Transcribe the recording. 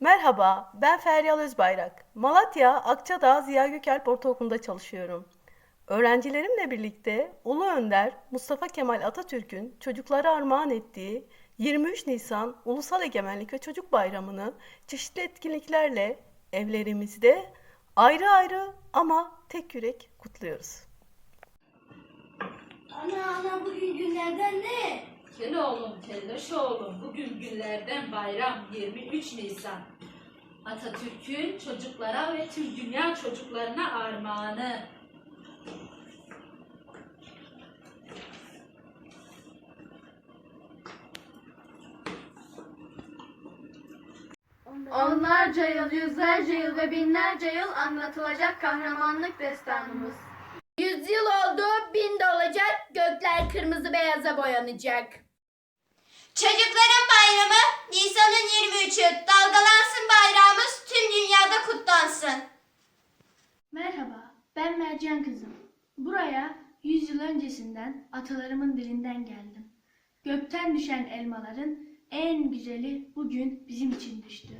Merhaba, ben Feryal Özbayrak. Malatya Akçadağ Ziya Gökalp Ortaokulu'nda çalışıyorum. Öğrencilerimle birlikte Ulu Önder Mustafa Kemal Atatürk'ün çocuklara armağan ettiği 23 Nisan Ulusal Egemenlik ve Çocuk Bayramı'nı çeşitli etkinliklerle evlerimizde ayrı ayrı ama tek yürek kutluyoruz. Ana ana bugün günlerden ne? Oğlum, kelleş oğlum. Bugün günlerden bayram 23 Nisan. Atatürk'ün çocuklara ve tüm dünya çocuklarına armağanı. Onlarca yıl, yüzlerce yıl ve binlerce yıl anlatılacak kahramanlık destanımız. Yüzyıl oldu, bin de olacak, gökler kırmızı beyaza boyanacak. Çocukların bayramı Nisan'ın 23'ü. Dalgalansın bayrağımız tüm dünyada kutlansın. Merhaba, ben Mercan kızım. Buraya 100 yıl öncesinden atalarımın dilinden geldim. Gökten düşen elmaların en güzeli bugün bizim için düştü.